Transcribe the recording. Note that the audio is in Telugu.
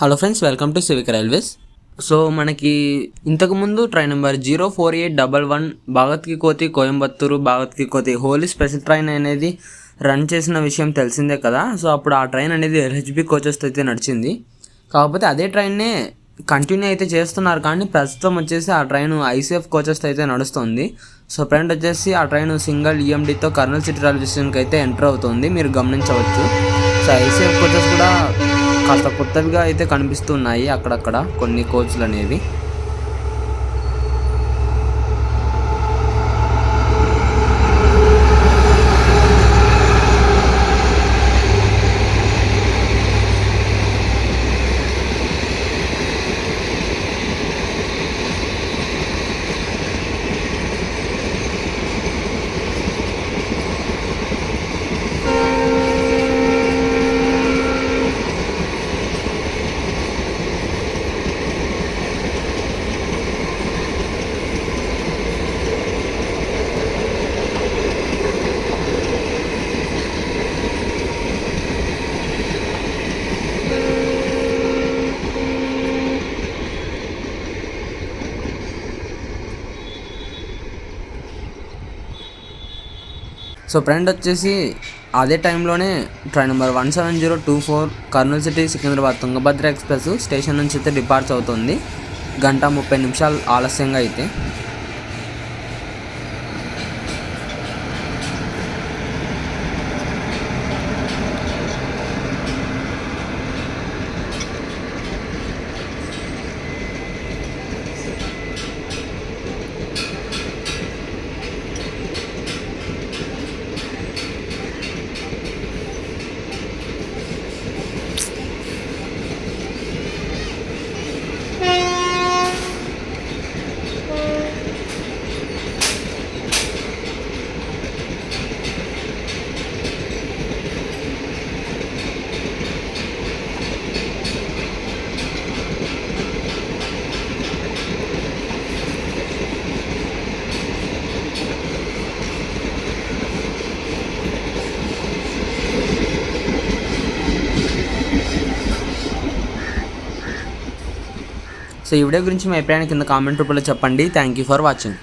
Hello friends welcome to civic railways so మనకి ఇంతకుముందు train number zero four eight double one భగత్కి Kothi Coimbatore భగత్కి కోతి హోలీ స్పెషల్ ట్రైన్ అనేది రన్ చేసిన విషయం తెలిసిందే కదా. సో అప్పుడు ఆ ట్రైన్ అనేది ఎల్హెచ్బి కోచెస్తో అయితే నడిచింది. కాకపోతే అదే ట్రైన్నే కంటిన్యూ అయితే చేస్తున్నారు కానీ ప్రస్తుతం వచ్చేసి ఆ ట్రైన్ ఐసీఎఫ్ కోచెస్తో అయితే నడుస్తుంది. సో ఫ్రెండ్ వచ్చేసి ఆ ట్రైన్ సింగిల్ ఈఎండితో కర్నూలు సిటీ రైల్వే స్టేషన్కి అయితే ఎంటర్ అవుతుంది. మీరు గమనించవచ్చు. సో ఐసీఎఫ్ కోచెస్ కూడా కాస్త కొత్తవిగా అయితే కనిపిస్తున్నాయి అక్కడక్కడ కొన్ని కోచ్లు అనేవి. సో ఫ్రెండ్ వచ్చేసి అదే టైంలోనే train number one seven zero two four Kurnool city Secunderabad Tungabhadra express station నుంచి అయితే డిపార్చ్ అవుతుంది. గంట ముప్పై నిమిషాలు ఆలస్యంగా అయితే. సో ఈ వీడియో గురించి మీ అభిప్రాయాన్ని కింద కామెంట్ రూపంలో చెప్పండి. Thank you for watching